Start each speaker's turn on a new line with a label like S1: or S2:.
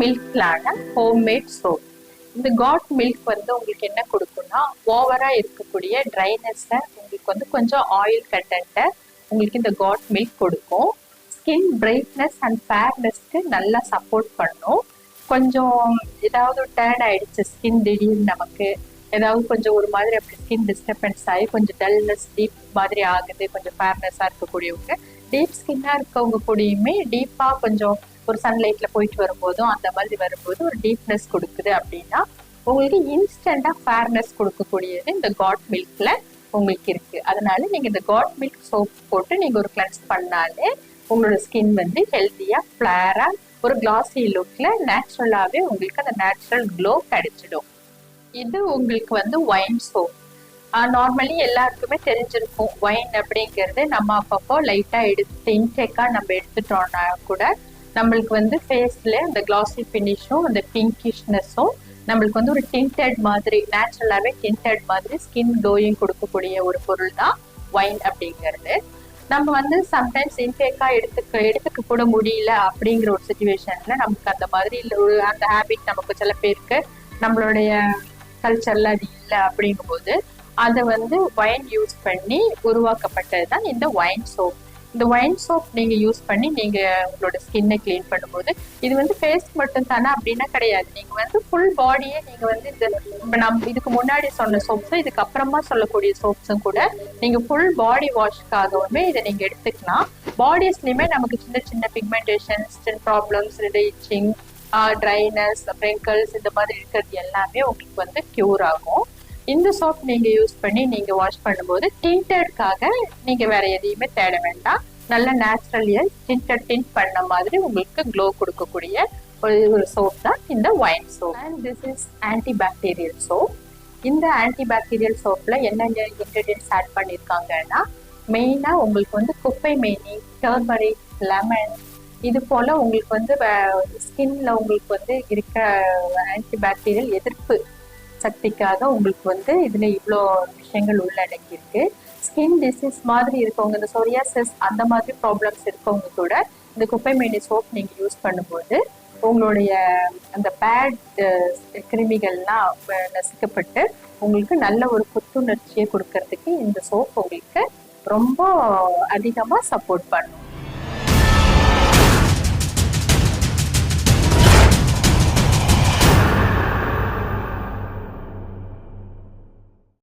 S1: God மில்க்லான homemade soap இந்த goat milk வந்து உங்களுக்கு என்ன கொடுக்கும்னா ஓவரா இருக்கக்கூடிய ட்ரைனஸை உங்களுக்கு வந்து கொஞ்சம் ஆயில் கண்டென்ட்டை உங்களுக்கு இந்த காட் மில்க் கொடுக்கும். ஸ்கின் பிரைட்னஸ் அண்ட் ஃபேர்னஸ்க்கு நல்லா சப்போர்ட் பண்ணும். கொஞ்சம் ஏதாவது டேர்ன் ஆயிடுச்சு ஸ்கின் திடீர்னு நமக்கு. ஏதாவது கொஞ்சம் ஒரு மாதிரி அப்படி ஸ்கின் டிஸ்டர்பன்ஸ் ஆகி கொஞ்சம் டல்னஸ் டீப் மாதிரி ஆகுது கொஞ்சம் ஃபேர்னஸாக இருக்கக்கூடியவங்க டீப் ஸ்கின்னாக இருக்கவங்க கூடயுமே டீப்பாக கொஞ்சம் ஒரு சன்லைட்ல போயிட்டு வரும்போதும் அந்த மாதிரி வரும்போது ஒரு டீப்னஸ் கொடுக்குது அப்படின்னா உங்களுக்கு இன்ஸ்டண்டா ஃபேர்னஸ் கொடுக்கக்கூடியது இந்த காட் மில்க்ல உங்களுக்கு இருக்கு. அதனால நீங்க இந்த காட் மில்க் சோப் போட்டு நீங்க ஒரு கிளென்ஸ் பண்ணாலே உங்களோட ஸ்கின் வந்து ஹெல்த்தியா ஃபிளாரா ஒரு கிளாசி லுக்ல நேச்சுரலாவே உங்களுக்கு அந்த நேச்சுரல் க்ளோ கிடைச்சிடும். இது உங்களுக்கு வந்து ஒயின் சோப் நார்மலி எல்லாருக்குமே தெரிஞ்சிருக்கும் ஒயின் அப்படிங்கிறது நம்ம அப்பப்போ லைட்டா எடுத்து இன்டேக்கா நம்ம எடுத்துட்டோம்னா கூட நம்மளுக்கு வந்து ஃபேஸ்ல அந்த கிளாசி ஃபினிஷும் அந்த பிங்கிஷ்னஸும் நம்மளுக்கு வந்து ஒரு டிண்டட் மாதிரி நேச்சுரலாகவே டிண்டட் மாதிரி ஸ்கின் க்ளோயிங் கொடுக்கக்கூடிய ஒரு பொருள் தான் ஒயின் அப்படிங்கிறது. நம்ம வந்து சம்டைம்ஸ் இன்டேக்கா எடுத்துக்க எடுத்துக்க கூட முடியல அப்படிங்கிற ஒரு சுச்சுவேஷன்ல நமக்கு அந்த மாதிரி இல்லை ஒரு அந்த ஹேபிட் நமக்கு சில பேருக்கு நம்மளுடைய கல்ச்சர்ல அது இல்லை அப்படிங்கும்போது அதை வந்து ஒயின் யூஸ் பண்ணி உருவாக்கப்பட்டது தான் இந்த ஒயின் சோப் இந்த ஒயின் சோப் நீங்க யூஸ் பண்ணி நீங்க உங்களோட ஸ்கின்னை க்ளீன் பண்ணும்போது இது வந்து ஃபேஸ் மட்டும் தானே அப்படின்னா கிடையாது. நீங்க வந்து ஃபுல் பாடியே நீங்க வந்து இந்த இப்ப நம்ம இதுக்கு முன்னாடி சொன்ன சோப்ஸும் இதுக்கு அப்புறமா சொல்லக்கூடிய சோப்ஸும் கூட நீங்க ஃபுல் பாடி வாஷ்க்காகவுமே இதை நீங்க எடுத்துக்கலாம். பாடிஸ்லயுமே நமக்கு சின்ன சின்ன பிக்மெண்டேஷன் சின்ன ப்ராப்ளம்ஸ் இச்சிங் ட்ரைனஸ் பிரிங்கிள்ஸ் இந்த மாதிரி இருக்கிறது எல்லாமே உங்களுக்கு வந்து க்யூர் ஆகும். இந்த சோப் நீங்க யூஸ் பண்ணி நீங்க வாஷ் பண்ணும்போது டிண்டட்காக நீங்க வேற எதையுமே தேட வேண்டாம். நல்ல நேச்சுரலியா டிண்டட் டிண்ட் பண்ண மாதிரி உங்களுக்கு க்ளோ கொடுக்கக்கூடிய ஒரு ஒரு சோப் தான் இந்த wine soap and this is anti bacterial soap இந்த ஆன்டி பாக்டீரியல் சோப்ல என்னென்ன இன்கிரீடியன்ஸ் ஆட் பண்ணியிருக்காங்கன்னா மெயினா உங்களுக்கு வந்து குப்பை மேனி டர்மரிக் லெமன் இது போல உங்களுக்கு வந்து ஸ்கின்ல உங்களுக்கு வந்து இருக்க ஆன்டி பாக்டீரியல் எதிர்ப்பு சக்திக்காக உங்களுக்கு வந்து இதுல இவ்வளோ விஷயங்கள் உள்ளடக்கியிருக்கு. ஸ்கின் டிசீஸ் மாதிரி இருக்கவங்க இந்த சோரியாசஸ் அந்த மாதிரி ப்ராப்ளம்ஸ் இருக்கவங்க கூட இந்த குப்பை மேனி சோப் நீங்க யூஸ் பண்ணும்போது உங்களுடைய அந்த பேட் கிருமிகள்லாம் நசுக்கப்பட்டு உங்களுக்கு நல்ல ஒரு புத்துணர்ச்சியை கொடுக்கறதுக்கு இந்த சோப் உங்களுக்கு ரொம்ப அதிகமாக சப்போர்ட் பண்ணும்.